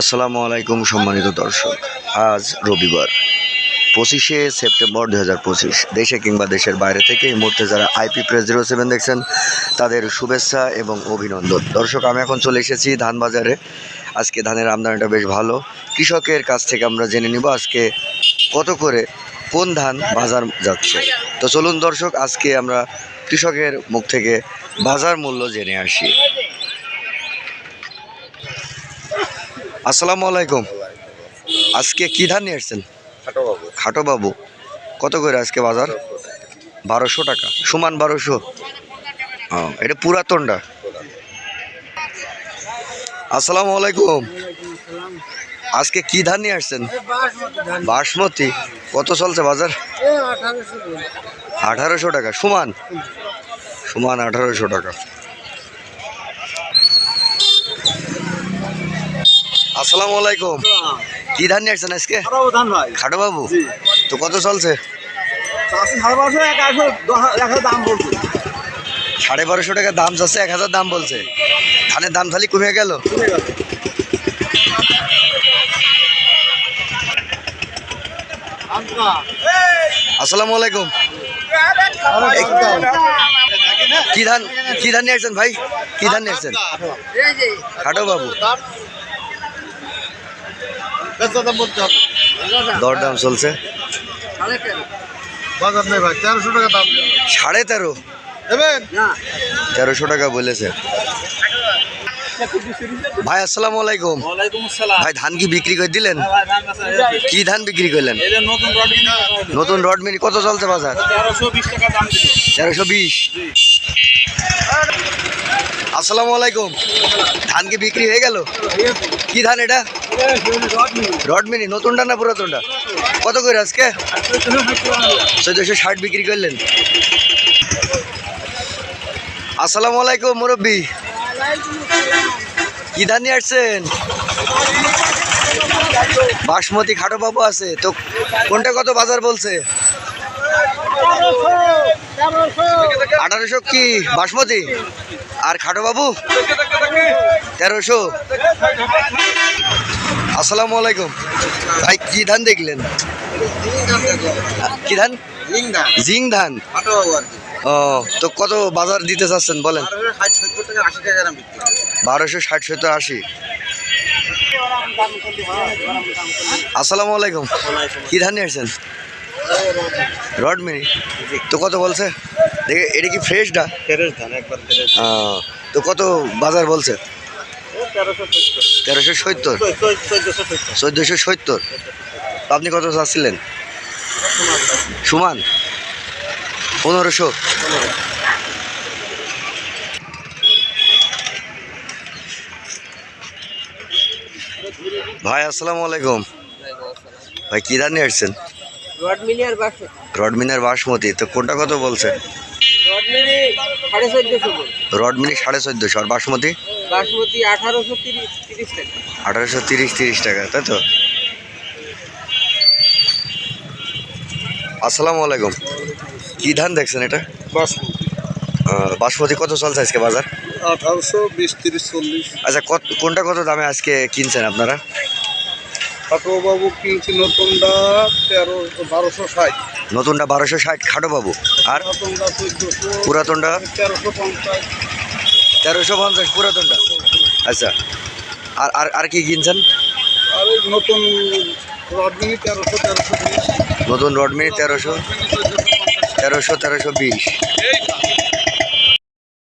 আসসালামু আলাইকুম, সম্মানিত দর্শক। আজ রবিবার, পঁচিশে সেপ্টেম্বর দু হাজার পঁচিশ। দেশে কিংবা দেশের বাইরে থেকে এই মুহূর্তে যারা আইপি প্রেস জিরো সেভেন দেখছেন, তাদের শুভেচ্ছা এবং অভিনন্দন। দর্শক, আমি এখন চলে এসেছি ধান বাজারে আজকে ধানের আমদানিটা বেশ ভালো। কৃষকের কাছ থেকে আমরা জেনে নিব আজকে কত করে, কোন ধান বাজার যাচ্ছে। তো চলুন দর্শক, আজকে আমরা কৃষকের মুখ থেকে বাজার মূল্য জেনে আসি। আসসালামু আলাইকুম। আজকে কি ধান নিয়ে আসছেন? খাটো বাবু কত করে আজকে বাজার? বারোশো টাকা। সমান বারোশো? এটা পুরাতনটা। আসসালামু আলাইকুম। আজকে কি ধান নিয়ে আসছেন? বাসমতি। কত চলছে বাজার? আঠারোশো টাকা। সমান? সমান আঠারোশো টাকা। আসসালামু আলাইকুম। কি ধান নিয়ে আসছেন আজকে? খাটো বাবু। তো কত চলছে? সাড়ে বারোশো টাকা দাম যাচ্ছে এক হাজার দাম বলছে। ধানের দাম খালি কমে গেল। আসসালামু আলাইকুম। কি ধান কি ধান নিয়ে আসছেন ভাই? কি ধান নিয়ে আসছেন? খাটো বাবু। দর দাম চলছে। বাজার নেই ভাই তেরোশো টাকা দাম। সাড়ে তেরো? তেরোশো টাকা বলেছে। ভাই আসসালামু আলাইকুম। ভাই ধান কি বিক্রি করে দিলেন? কি ধান বিক্রি করলেন? নতুন রড নতুন রড মিনি কত চলছে বাজার? তেরোশো বিশ আসসালামু আলাইকুম। ধান কি বিক্রি হয়ে গেল? কি ধান এটা? রড মিনি, নতুনটা না পুরাতনটা? কত করে আজকে? চোদ্দশো ষাট বিক্রি করলেন। আসসালামু আলাইকুম, মুরব্বী। কি ধান নিয়ে আসছেন? বাসমতি খাটো বাবু আছে, তো কোনটা কত বাজার বলছে? আঠারোশো কি? বাসমতি? আর খাটো বাবু? তেরোশো। আসসালামু আলাইকুম। ভাই, কি ধান দেখলেন? কি ধান? জিং ধান। ও, তো কত বাজার দিতে চাচ্ছেন, বলেন? বারোশো ষাট সত্তর আশি। আসসালামু আলাইকুম। কি ধান নিয়ে আসছেন? রড মিনি। তো কত বলছে? দেখে এটা কি ফ্রেশটা তো কত বাজার বলছে? তেরোশো সত্তর। চোদ্দোশো সত্তর। আপনি কত চাচ্ছিলেন? সমান। পনেরোশো। ভাই আসসালামু আলাইকুম। ভাই কী ধান নিয়ে আসছেন? রডমিনের বাসমতি তো কোনটা কত বলছে? রড সাড়ে চোদ্দশো রডমিনি সাড়ে চোদ্দোশো আর বাসমতি? বাসমতি আঠারোশো তিরিশ তিরিশ টাকা। আঠারোশো তিরিশ তিরিশ টাকা তাই তো? আসসালামু আলাইকুম। কি ধান দেখছেন এটা? বাসমতি কত চলছে আজকে বাজার? আঠারোশো বিশ তিরিশ চল্লিশ। আচ্ছা কত কোনটা কত দামে আজকে কিনছেন আপনারা? বাবু কিনছি নতুনটা তেরো বারোশো ষাট। নতুনটা বারোশো ষাট খাটো বাবু আর পুরাতনটা তেরোশো পঞ্চাশ। তেরোশো পঞ্চাশ পুরাতনটা? আচ্ছা। আর আর আর কি কিনছেন? আর নতুন রডমিনি তেরোশো তেরোশো নতুন রডমিনি তেরোশো তেরোশো তেরোশো বিশ।